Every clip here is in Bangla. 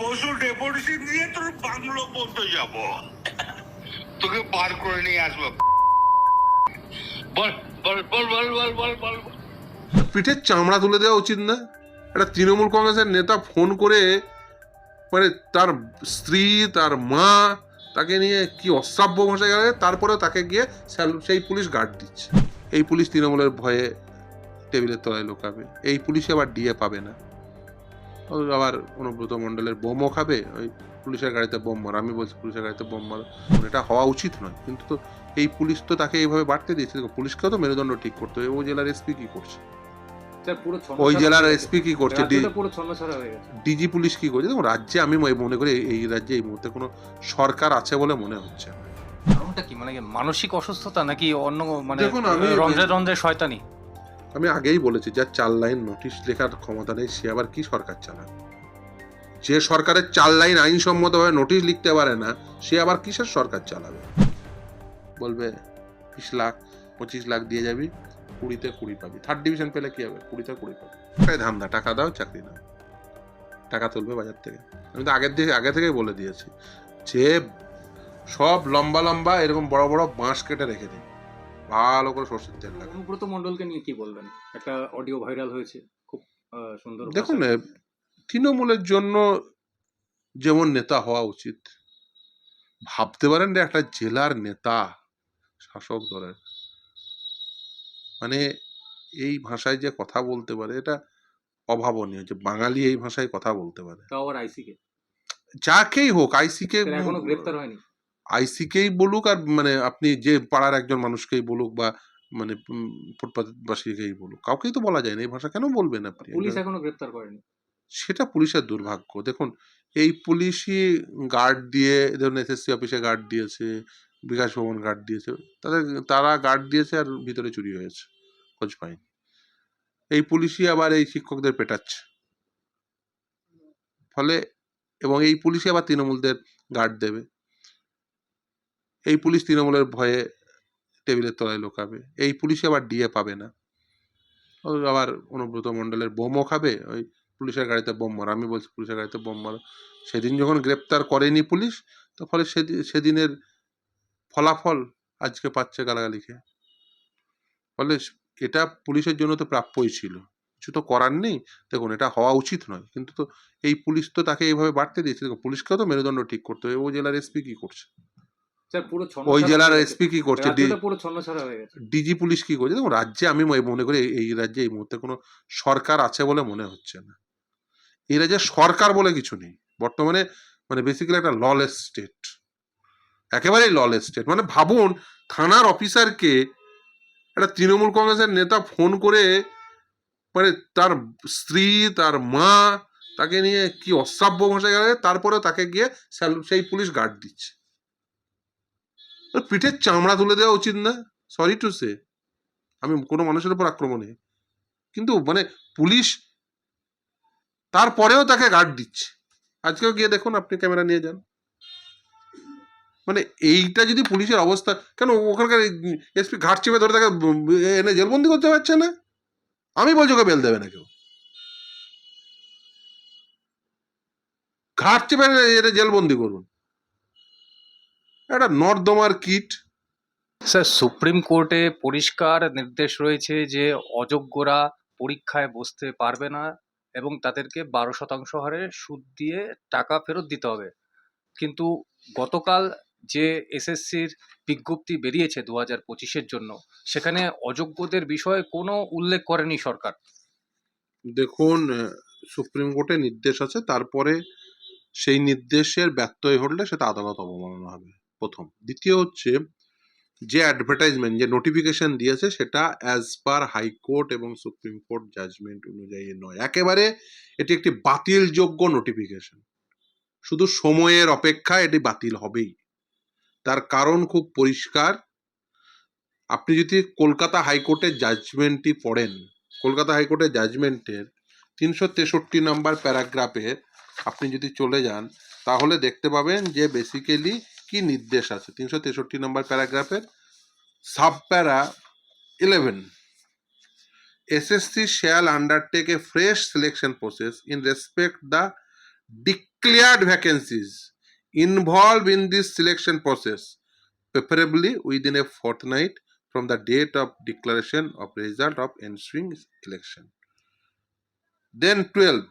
পশু ডেপুটেশন তোর বাংলো যাব। তোকে করে নিয়ে আসব। বল বল বল বল বল বল চামড়া তুলে দেওয়া উচিত না? একটা তৃণমূল কংগ্রেসের নেতা ফোন করে মানে তার স্ত্রী, তার মা, তাকে নিয়ে কি অশ্রাব্য ভাষা গেলে তারপরে তাকে গিয়ে সেই পুলিশ গার্ড দিচ্ছে। এই পুলিশ তৃণমূলের ভয়ে টেবিলের তলায় লোকাবে। এই পুলিশে আবার ডিএ পাবে না। আবার অনুব্রত মণ্ডলের বোমও খাবে? ওই পুলিশের গাড়িতে বোম মারো। আমি বলছি পুলিশের গাড়িতে বোম মারো। এটা হওয়া উচিত নয়। কিন্তু তো এই পুলিশ তো তাকে এইভাবে বাড়তে দিয়েছে। দেখো, পুলিশকেও তো মেরুদণ্ড ঠিক করতে হবে। ও জেলার এসপি কি করছে? ওই জেলার এসপি কি করছে? ডিজি পুলিশ কি করছে? দেখুন রাজ্যে আমি মনে- করি এই রাজ্যে এই মুহূর্তে কোনো সরকার আছে বলে মনে হচ্ছে। কারণটা কি? মানে কি মানসিক অসুস্থতা নাকি অন্য মানে দেখুন, আমি- রন্ধ্রে রন্ধ্রে শয়তানি? আমি আগেই বলেছি যার চার লাইন নোটিশ লেখার ক্ষমতা নেই, সে আবার কি সরকার চালাবে যে সরকারের চার লাইন আইনসম্মতভাবে নোটিশ লিখতে পারে না, সে আবার কিসের সরকার চালাবে? বলবে, বিশ লাখ, পঁচিশ লাখ দিয়ে যাবি, কুড়িতে কুড়ি পাবি। থার্ড ডিভিশন পেলে কি হবে? কুড়িতে কুড়ি পাবি। এটাই ধান্দা, টাকা দাও, চাকরি নাও। টাকা তুলবে বাজার থেকে। আমি তো আগের দিকে আগে থেকেই বলে দিয়েছি যে সব লম্বা লম্বা এরকম বড় বড় বাঁশ কেটে রেখে দিই ভালো করে সর্ষের তেল লাগে। অনুব্রত মণ্ডলকে নিয়ে কি বলবেন? একটা অডিও ভাইরাল হয়েছে খুব সুন্দর দেখুন তৃণমূলের জন্য যেমন নেতা হওয়া উচিত ভাবতে পারেন যে একটা জেলার নেতা শাসক দলের। মানে এই ভাষায় যে কথা বলতে পারে এটা অভাবনীয় যে বাঙালি এই ভাষায় কথা বলতে পারে। তাও আইসিকে? যাকেই হোক আইসিকে এখনও গ্রেপ্তার হয়নি। আইসিকেই বলুক আর মানে আপনি যে পাড়ার একজন মানুষকেই বলুক বা মানে উম, ফুটপাথবাসীকেই বলুক কাউকেই তো বলা যায় না। এই ভাষা কেন বলবেন আপনি? পুলিশ এখনও গ্রেপ্তার করেনি। সেটা পুলিশের দুর্ভাগ্য। দেখুন এই পুলিশই গার্ড দিয়ে ধরুন এসএসসি অফিসে গার্ড দিয়েছে বিকাশ ভবন গার্ড দিয়েছে তাদের তারা গার্ড দিয়েছে আর ভিতরে চুরি হয়েছে খোঁজ পায়নি। এই পুলিশই আবার এই শিক্ষকদের পেটাচ্ছে। ফলে এবং এই পুলিশই আবার তৃণমূলদের গার্ড দেবে। এই পুলিশ তৃণমূলের ভয়ে টেবিলের তলায় লোকাবে। এই পুলিশই আবার ডিএ পাবে না। আবার অনুব্রত মণ্ডলের বোমও খাবে, ওই পুলিশের গাড়িতে বোম মারো। আমি বলছি পুলিশের গাড়িতে বোম মারো। সেদিন যখন গ্রেপ্তার করেনি পুলিশ, তো ফলে সেদিন সেদিনের ফলাফল আজকে পাচ্ছে গালাগালিকে ফলে এটা পুলিশের জন্য তো প্রাপ্যই ছিল। কিছু তো করার নেই। দেখুন, এটা হওয়া উচিত নয়। কিন্তু তো এই পুলিশ তো তাকে এইভাবে বাড়তে দিয়েছে। দেখুন, পুলিশকেও তো মেরুদণ্ড ঠিক করতে হবে। ও জেলার এসপি কি করছে? স্যার পুরো ওই জেলার এসপি কি করছে? পুরো ছন্নছাড়া হয়ে গেছে। ডিজি পুলিশ কি করছে? দেখুন রাজ্যে আমি মনে- করি এই রাজ্যে এই মুহূর্তে কোনো সরকার আছে বলে মনে হচ্ছে না। এই রাজ্যে সরকার বলে কিছু নেই। বর্তমানে মানে বেসিক্যালি একটা ললেস স্টেট একেবারেই ললেস স্টেট মানে ভাবুন থানার অফিসারকে একটা তৃণমূল কংগ্রেসের নেতা ফোন করে মানে তার স্ত্রী তার মা তাকে নিয়ে কি অশ্রাব্য ভাষায় গেলে তারপরে তাকে গিয়ে সেই পুলিশ গার্ড দিচ্ছে। পিঠের চামড়া তুলে দেওয়া উচিত না। সরি টু সে আমি কোনো মানুষের উপর আক্রমণে কিন্তু মানে পুলিশ তারপরেও তাকে গার্ড দিচ্ছে। আজকেও গিয়ে দেখুন, আপনি ক্যামেরা নিয়ে যান। মানে এইটা যদি পুলিশের অবস্থা, কেন ওখানকার এসপি ঘাট চেপে ধরে তাকে, এনে জেলবন্দি করতে পারছে না? আমি বলছি, ওকে বেল দেবে না কেউ। ঘাট চেপে এনে জেলবন্দি করুন। একটা নর্দমার কিট। স্যার সুপ্রিম কোর্টে পরিষ্কার নির্দেশ রয়েছে যে অযোগ্যরা পরীক্ষায় বসতে পারবে না এবং তাদেরকে বারো শতাংশ হারে সুদ দিয়ে টাকা ফেরত দিতে হবে। কিন্তু গতকাল যে এসএসসির বিজ্ঞপ্তি বেরিয়েছে দু হাজার পঁচিশের জন্য সেখানে অযোগ্যদের বিষয়ে কোনো উল্লেখ করেনি সরকার। দেখুন সুপ্রিম কোর্টে নির্দেশ আছে তারপরে সেই নির্দেশের ব্যত্যয় ঘটলে সেটা আদালত অবমাননা হবে। প্রথম। দ্বিতীয় হচ্ছে, যে অ্যাডভার্টাইজমেন্ট যে নোটিফিকেশন দিয়েছে, সেটা অ্যাজ পার হাইকোর্ট এবং সুপ্রিম কোর্ট জাজমেন্ট অনুযায়ী নয়। একেবারে এটি একটি বাতিলযোগ্য নোটিফিকেশন শুধু সময়ের অপেক্ষা এটি বাতিল হবেই। তার কারণ খুব পরিষ্কার। আপনি যদি কলকাতা হাইকোর্টের জাজমেন্টটি পড়েন, কলকাতা হাইকোর্টের জাজমেন্টের তিনশো তেষট্টি নাম্বার প্যারাগ্রাফে আপনি যদি চলে যান, তাহলে দেখতে পাবেন যে বেসিক্যালি কি নির্দেশ আছে? তিনশো তেষট্টি নম্বর প্যারাগ্রাফের sub para eleven. She shall undertake a fresh selection process in respect the declared vacancies involve in this selection process preferably within a fortnight from the date of declaration of result of ensuing election then twelve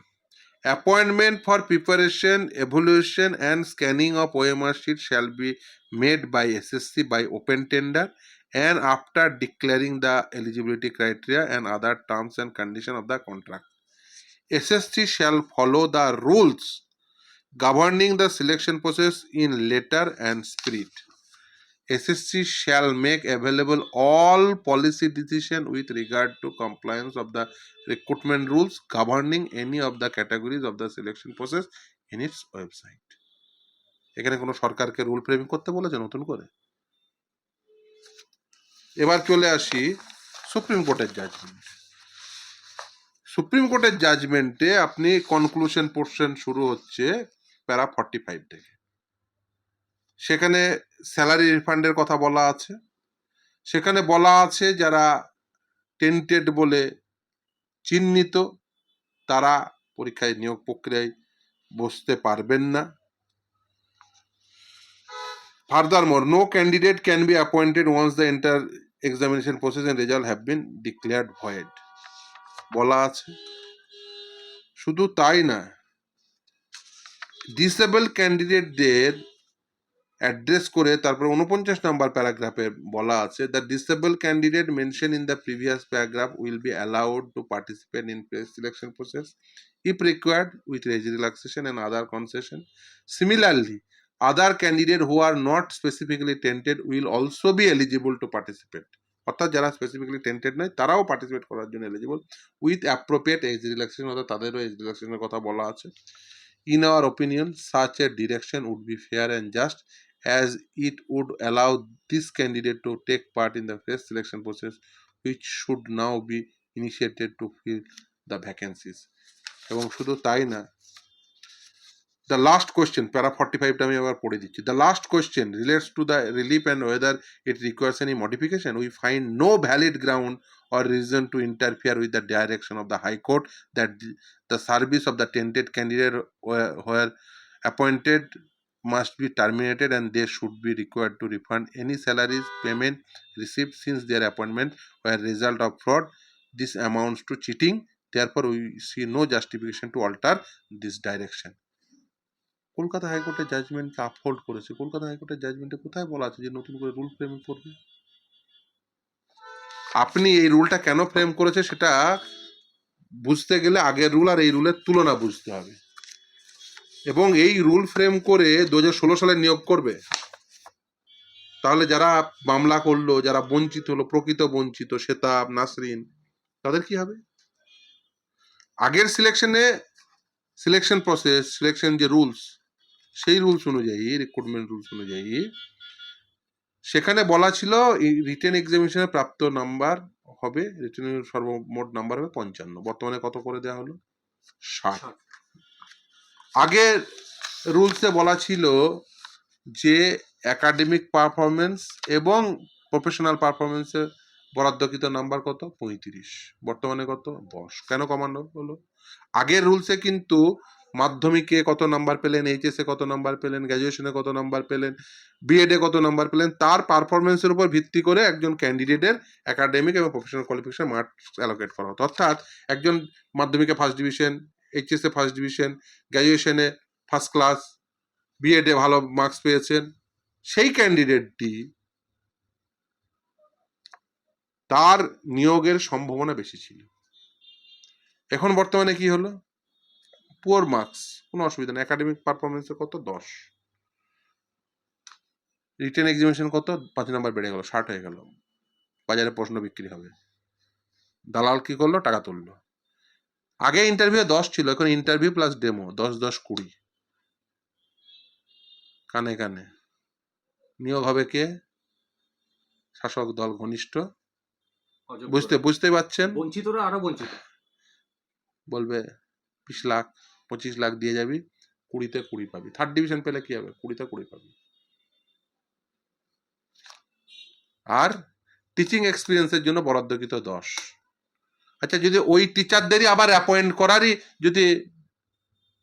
Appointment for preparation, evaluation, and scanning of OMR sheet shall be made by SSC by open tender and after declaring the eligibility criteria and other terms and condition of the contract. SSC shall follow the rules governing the selection process in letter and spirit. SSC shall make available all policy decision with regard to compliance of the recruitment rules governing any of the categories of the selection process in its website. এখানে কোনো সরকারকে রুল ফ্রেমিং করতে বলেছে নতুন করে এবার চলে আসি সুপ্রিম কোর্টের জাজমেন্ট সুপ্রিম কোর্টের জাজমেন্টে আপনি কনক্লুশন পোর্শন শুরু হচ্ছে প্যারা ফর্টি ফাইভ থেকে সেখানে স্যালারি রিফান্ডের কথা বলা আছে। সেখানে বলা আছে যারা টেন্টেড বলে চিহ্নিত, তারা পরীক্ষায় নিয়োগ প্রক্রিয়ায় বসতে পারবেন না। Furthermore no candidate can be appointed once the entire examination process and result have been declared void বলা আছে। শুধু তাই না ডিসেবল ক্যান্ডিডেটদের অ্যাড্রেস করে তারপর উনপঞ্চাশ নাম্বার প্যারাগ্রাফে বলা আছে the disable candidate mention in the previous paragraph will be allowed to participate in selection process if required with age relaxation and other concession Similarly, other candidate who are not specifically tented will also be eligible to participate. অর্থাৎ যারা স্পেসিফিকলি টেন্টেড নয় তারাও পার্টিসিপেট করার জন্য eligible with appropriate age relaxation অর্থাৎ তাদেরও এজ রিল্যাক্সেশনের কথা বলা আছে in our opinion such a direction would be fair and just as it would allow this candidate to take part in the face selection process which should now be initiated to fill the vacancies এবং শুধু তাই না the last question para forty ফাইভটা আমি আবার পড়ে দিচ্ছি the last question relates to the relief and whether it requires any modification we find no valid ground or reason to interfere with the direction of the High Court that the, the service of the tented candidate were, were appointed must be terminated and they should be required to refund any salaries payment received since their appointment were result of fraud. This amounts to cheating. Therefore, we see no justification to alter this direction. Kolkata হাইকোর্টের জাজমেন্টকে আপহোল্ড করেছে কলকাতা হাইকোর্টের জাজমেন্টে কোথায় বলা আছে যে নতুন করে রুল ফ্রেম করবে আপনি এই রুলটা কেন ফ্রেম করেছে সেটা বুঝতে গেলে আগের রুল আর এই রুলের তুলনা বুঝতে হবে এবং এই রুল ফ্রেম করে দু হাজার ষোলো সালে নিয়োগ করবে। তাহলে যারা মামলা করল, যারা বঞ্চিত হলো, প্রকৃত বঞ্চিত শ্বেতাব নাসরিন, তাদের কি হবে? আগের সিলেকশনে সিলেকশন প্রসেস সিলেকশন যে রুলস সেই রুলস অনুযায়ী রিক্রুটমেন্ট রুলস অনুযায়ী, সেখানে বলা ছিল রিটেন এক্সামিনেশনে প্রাপ্ত নাম্বার হবে রিটেনের সর্বমোট নাম্বার হবে পঞ্চান্ন। বর্তমানে কত করে দেওয়া হলো? ষাট। আগের রুলসে বলা ছিল যে একাডেমিক পারফরমেন্স এবং প্রফেশনাল পারফরমেন্সের বরাদ্দকৃত নাম্বার কত? পঁয়ত্রিশ। বর্তমানে কত? দশ। কেন কমানো হলো? আগের রুলসে কিন্তু মাধ্যমিকে কত নাম্বার পেলেন এইচএসে কত নাম্বার পেলেন গ্র্যাজুয়েশনে কত নাম্বার পেলেন বিএডে কত নাম্বার পেলেন, তার পারফরমেন্সের উপর ভিত্তি করে একজন ক্যান্ডিডেটের একাডেমিক এবং প্রফেশনাল কোয়ালিফিকেশন মার্কস অ্যালোকেট করা হতো। অর্থাৎ একজন মাধ্যমিকে ফার্স্ট ডিভিশন এইচএসে ফার্স্ট ডিভিশন গ্র্যাজুয়েশনে ফার্স্ট ক্লাস বিএডে ভালো মার্কস পেয়েছেন। সেই ক্যান্ডিডেটটি তার নিয়োগের সম্ভাবনা বেশি ছিল। এখন বর্তমানে কি হলো? পুয়ার মার্কস কোনো অসুবিধা নেই। একাডেমিক পারফরমেন্সে কত? দশ। রিটেন এক্সামিনেশন কত? পাঁচ নাম্বার বেড়ে গেল, ষাট হয়ে গেল। বাজারে প্রশ্ন বিক্রি হবে। দালাল কি করল? টাকা তুললো। আগে ইন্টারভিউ দশ ছিল এখন ইন্টারভিউ প্লাস ডেমো দশ দশ কুড়ি। কানে কানে। নিয়োগ হবে কে? শাসক দল ঘনিষ্ঠ। বুঝতে বুঝতে পারছেন? বঞ্চিতরা আরও বঞ্চিত। বলবে বিশ লাখ পঁচিশ লাখ দিয়ে যাবি কুড়িতে কুড়ি পাবি। থার্ড ডিভিশন পেলে কি হবে? কুড়িতে কুড়ি পাবি। আর টিচিং এক্সপিরিয়েন্সের জন্য বরাদ্দকৃত দশ। আচ্ছা যদি ওই টিচারদেরই আবার অ্যাপয়েন্ট করারই যদি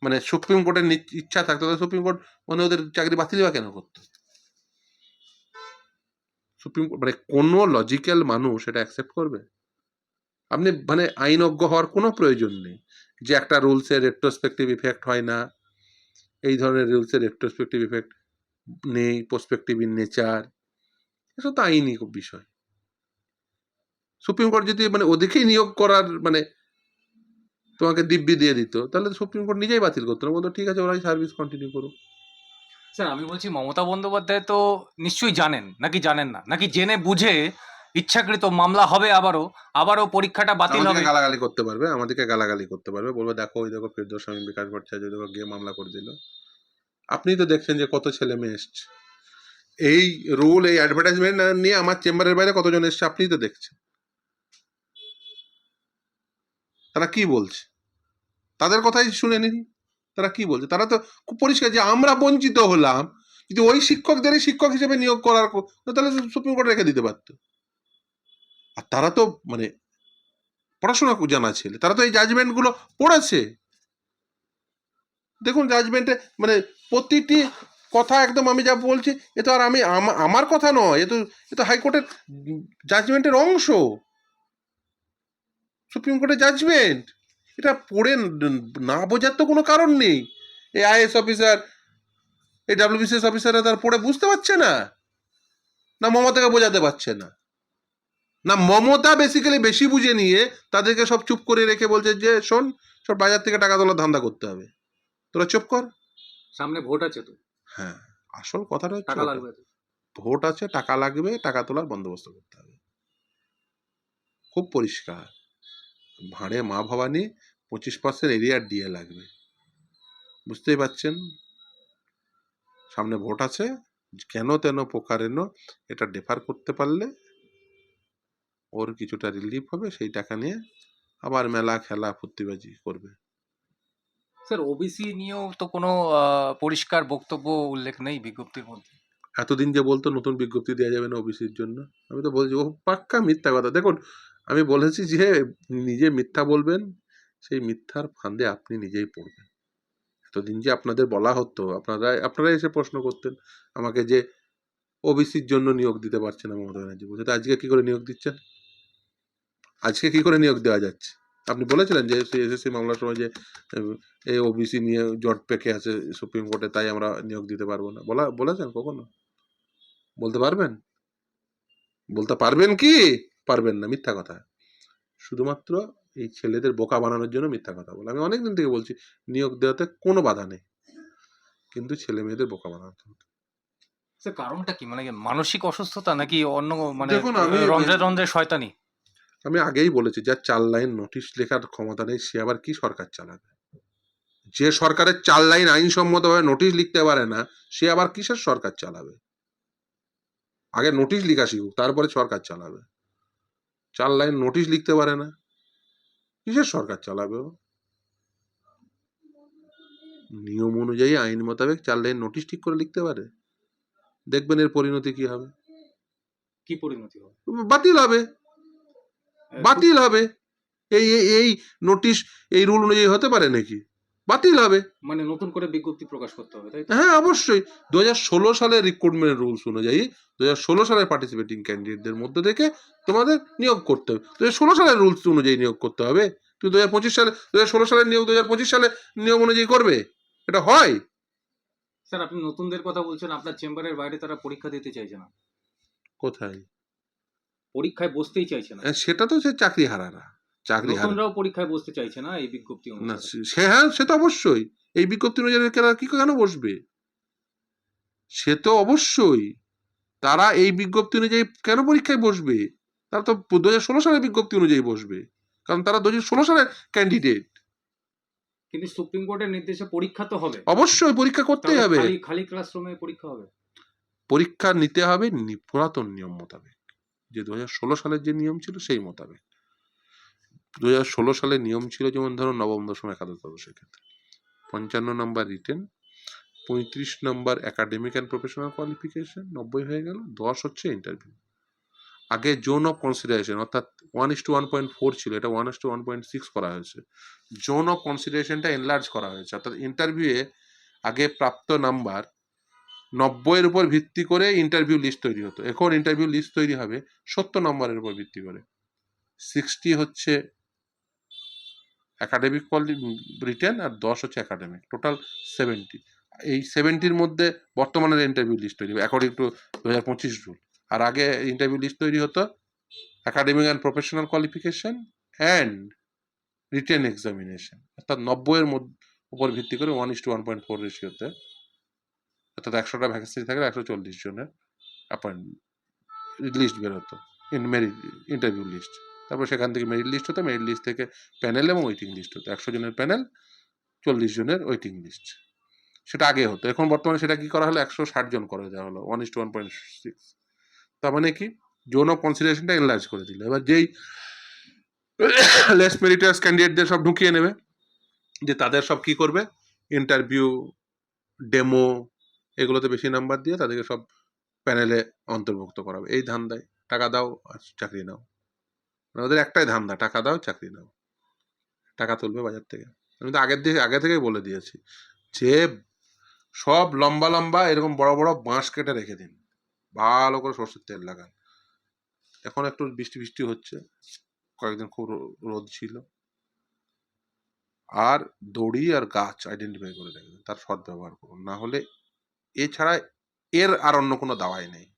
মানে সুপ্রিম কোর্টের ইচ্ছা থাকতো, তাহলে সুপ্রিম কোর্ট মানে ওদের চাকরি বাতিল বা কেন করতো? সুপ্রিম কোর্ট মানে কোনো লজিক্যাল মানুষ এটা অ্যাকসেপ্ট করবে? আপনি মানে আইনজ্ঞ হওয়ার কোনো প্রয়োজন নেই যে একটা রুলসের রেট্রোস্পেক্টিভ ইফেক্ট হয় না। এই ধরনের রুলসের রেট্রোস্পেক্টিভ ইফেক্ট নেই প্রসপেক্টিভ ইন নেচার এসব তো আইনি বিষয়। সুপ্রিম কোর্ট যদি মানে ওদিকেই নিয়োগ করার মানে তোমাকে দিব্যি দিয়ে দিত তাহলে সুপ্রিম কোর্ট নিজেই বাতিল করতো না। বলতো ঠিক আছে ওরাই সার্ভিস কন্টিনিউ করুক। স্যার আমি বলছি মমতা বন্দ্যোপাধ্যায় তো নিশ্চয়ই জানেন নাকি জানেন না? নাকি জেনে বুঝে ইচ্ছাকৃত মামলা হবে আবারও আবারও পরীক্ষাটা বাতিল হবে? গালাগালি করতে পারবে আমাদেরকে গালাগালি করতে পারবে। বলবে দেখো ওই দেখো ফিরদৌস স্বামী বিকাশ ভট্টাচার্য দেখো গিয়ে মামলা করে দিল। আপনি তো দেখছেন যে কত ছেলে মেয়ে এসছে। এই রুল এই অ্যাডভার্টাইজমেন্ট নিয়ে আমার চেম্বারের বাইরে কতজন এসছে আপনিই তো দেখছেন। তারা কি বলছে? তাদের কথাই শুনে নিন। তারা কি বলছে? তারা তো খুব পরিষ্কার যে আমরা বঞ্চিত হলাম যদি ওই শিক্ষকদেরই শিক্ষক হিসেবে নিয়োগ করার তাহলে সুপ্রিম কোর্ট রেখে দিতে পারতো। আর তারা তো মানে পড়াশোনা জানা ছেলে। তারা তো এই জাজমেন্টগুলো পড়েছে। দেখুন জাজমেন্টে মানে প্রতিটি কথা একদম আমি যা বলছি, এ তো আর আমি আমার কথা নয়। এ তো এ তো হাইকোর্টের জাজমেন্টের অংশ। সুপ্রিম কোর্টের জাজমেন্ট এটা পড়ে না বোঝার তো কোনো কারণ নেই। এই আইএস অফিসার এই ডাব্লিউবিসিএস অফিসাররা তার পড়ে বুঝতে পারছে না। না মমতাকে বোঝাতে পারছে না। না মমতা বেসিক্যালি বেশি বুঝে নিয়ে তাদেরকে সব চুপ করে রেখে বলছে যে শোন সব বাজার থেকে টাকা তোলার ধান্দা করতে হবে। তোরা চুপ কর। সামনে ভোট আছে তো। হ্যাঁ আসল কথাটা টাকা লাগবে ভোট আছে টাকা লাগবে টাকা তোলার বন্দোবস্ত করতে হবে। খুব পরিষ্কার। ভাঁড়ে মা ভবানী পঁচিশ পার্সেন্ট এরিয়ার ডিএ লাগবে। বুঝতেই পারছেন? সামনে ভোট আছে কেন তেন প্রকারেন এটা ডেফার করতে পারলে ওর কিছুটা রিলিফ হবে সেই টাকা নিয়ে আবার মেলা খেলা ফুর্তিবাজি করবে। স্যার ওবিসি নিয়েও তো কোনো পরিষ্কার বক্তব্য উল্লেখ নেই বিজ্ঞপ্তির মধ্যে। এতদিন যে বলতো নতুন বিজ্ঞপ্তি দেওয়া যাবে না ওবিসির জন্য। আমি তো বলছি ও পাক্কা মিথ্যা কথা। দেখুন আমি বলেছি যে, নিজে মিথ্যা বলবেন, সেই মিথ্যার ফাঁদে আপনি নিজেই পড়বেন। এতদিন যে আপনাদের বলা হতো, আপনারা আপনারা এসে প্রশ্ন করতেন আমাকে যে, ওবিসির জন্য নিয়োগ দিতে পারছে না মমতা ব্যানার্জি। বলছে আজকে কি করে নিয়োগ দিচ্ছেন? আজকে কি করে নিয়োগ দেওয়া যাচ্ছে? আপনি বলেছিলেন যে এসএসসি মামলার সময় যে এই ওবিসি নিয়ে জট পেকে আছে সুপ্রিম কোর্টে, তাই আমরা নিয়োগ দিতে পারব না। বলা, বলেছেন কখনো? বলতে পারবেন? বলতে পারবেন কি? পারবেন না মিথ্যা কথা। শুধুমাত্র এই ছেলেদের বোকা বানানোর জন্য মিথ্যা কথা বলে। আমি অনেকদিন থেকে বলছি নিয়োগ দেওয়াতে কোনো বাধা নেই। কিন্তু ছেলে মেয়েদের বোকা বানাতে হবে। কারণটা কি? মানে কি মানসিক অসুস্থতা নাকি অন্য মানে দেখুন, আমি- রন্ধ্রে রন্ধ্রে শয়তানি? আমি আগেই বলেছি যার চার লাইন নোটিশ লেখার ক্ষমতা নেই সে আবার কি সরকার চালাবে? যে সরকারের চার লাইন আইনসম্মতভাবে নোটিশ লিখতে পারে না সে আবার কিসের সরকার চালাবে? আগে নোটিশ লেখা শিখুক তারপরে সরকার চালাবে। চার লাইন নোটিশ লিখতে পারে না। কিসের সরকার চালাবে ও? নিয়ম অনুযায়ী আইন মোতাবেক চার লাইন নোটিশ ঠিক করে লিখতে পারে। দেখবেন এর পরিণতি কি হবে? কি পরিণতি হবে? বাতিল হবে। বাতিল হবে। এই এই- এই নোটিশ এই রুল অনুযায়ী হতে পারে নাকি? বাতিল হবে। মানে নতুন করে বিজ্ঞপ্তি প্রকাশ করতে হবে তাই তো? হ্যাঁ অবশ্যই। দু হাজার ষোলো সালের রিক্রুটমেন্ট রুলস অনুযায়ী দু হাজার ষোলো সালের পার্টিসিপেটিং ক্যান্ডিডেটদের মধ্যে থেকে তোমাদের নিয়োগ করতে হবে। দু হাজার ষোলো সালের রুলস অনুযায়ী নিয়োগ করতে হবে। তুই দু হাজার পঁচিশ সালে দু হাজার ষোলো সালের নিয়োগ দু হাজার পঁচিশ সালে নিয়ম অনুযায়ী করবে। এটা হয়। স্যার আপনি নতুনদের কথা বলছেন আপনার চেম্বারের বাইরে তারা পরীক্ষা দিতে চাইছে না। কোথায়? পরীক্ষায় বসতেই চাইছে না। হ্যাঁ, সেটা তো সে চাকরি হারারা চাকরি নতুনরাও পরীক্ষায় বসতে চাইছে না এই বিজ্ঞপ্তি না সে- হ্যাঁ সে তো অবশ্যই। এই বিজ্ঞপ্তি অনুযায়ী কেন কি কেন বসবে? সে তো অবশ্যই। তারা এই বিজ্ঞপ্তি অনুযায়ী কেন পরীক্ষায় বসবে? তারা তো দু হাজার ষোলো সালের বিজ্ঞপ্তি অনুযায়ী বসবে। কারণ তারা দু হাজার ষোলো সালের ক্যান্ডিডেট কিন্তু সুপ্রিম কোর্টের নির্দেশে পরীক্ষা তো হবে। অবশ্যই পরীক্ষা করতেই হবে। খালি ক্লাসরুমে পরীক্ষা হবে। পরীক্ষা নিতে হবে পুরাতন নিয়ম মোতাবেক। যে দু হাজার ষোলো সালের যে নিয়ম ছিল সেই মোতাবেক। দু সালের নিয়ম ছিল যেমন ধরো নবম, দশম, একাদশ দ্বাদশের ক্ষেত্রে। পঞ্চান্ন নম্বর রিটেন পঁয়ত্রিশ নম্বর একাডেমিক অ্যান্ড প্রফেশনাল কোয়ালিফিকেশন নব্বই হয়ে গেল, দশ হচ্ছে ইন্টারভিউ আগে জোন অফ কনসিডারেশন অর্থাৎ one is two one point four ছিল, এটা one is two one point six করা হয়েছে। জোন অফ কনসিডারেশনটা এনলার্জ করা হয়েছে, অর্থাৎ ইন্টারভিউয়ে আগে প্রাপ্ত নাম্বার নব্বইয়ের উপর ভিত্তি করে ইন্টারভিউ লিস্ট তৈরি হতো। এখন ইন্টারভিউ লিস্ট তৈরি হবে সত্তর নম্বরের উপর ভিত্তি করে। সিক্সটি হচ্ছে একাডেমিক রিটেন আর দশ হচ্ছে একাডেমিক টোটাল সেভেন্টি এই সেভেন্টির মধ্যে বর্তমানের ইন্টারভিউ লিস্ট তৈরি হবে অ্যাকর্ডিং টু দু হাজার পঁচিশ রুল আর আগে ইন্টারভিউ লিস্ট তৈরি হতো academic and professional qualification and written examination অর্থাৎ নব্বইয়ের মধ্যে, উপর ভিত্তি করে one is two one point four রেশিওতে অর্থাৎ একশোটা ভ্যাকেন্সি থাকলে একশো চল্লিশ জনের অ্যাপয়েন্ট লিস্ট বেরোতো ইন মেরিট ইন্টারভিউ লিস্ট তারপর সেখান থেকে মেরিট লিস্ট হতো মেরিট লিস্ট থেকে প্যানেল এবং ওয়েটিং লিস্ট হতো। একশো জনের প্যানেল চল্লিশ জনের ওয়েটিং লিস্ট সেটা আগে হতো। এখন বর্তমানে সেটা কি করা হলো? একশো ষাট জন করে দেওয়া হলো। One is two one point six তার মানে কি? জোন অফ কনসিডারেশনটা এনলার্জ করে দিল। এবার যেই লেস মেরিটাস ক্যান্ডিডেটদের সব ঢুকিয়ে নেবে, যে তাদের সব কি করবে? ইন্টারভিউ ডেমো এগুলোতে বেশি নাম্বার দিয়ে তাদেরকে সব প্যানেলে অন্তর্ভুক্ত করাবে। এই ধান্দায় টাকা দাও আর চাকরি নাও। মানে ওদের একটাই ধান্দা, টাকা দাও, চাকরি নাও। টাকা তুলবে বাজার থেকে। আমি তো আগের দিকে আগে থেকেই বলে দিয়েছি যে, সব লম্বা লম্বা এরকম বড় বড় বাঁশ কেটে রেখে দিন। ভালো করে সর্ষের তেল লাগান। এখন একটু বৃষ্টি বৃষ্টি হচ্ছে। কয়েকদিন খুব রোদ ছিল। আর দড়ি আর গাছ আইডেন্টিফাই করে রাখবেন তার সৎ ব্যবহার করুন। না হলে এছাড়া এর আর অন্য কোনো দাওয়াই নেই।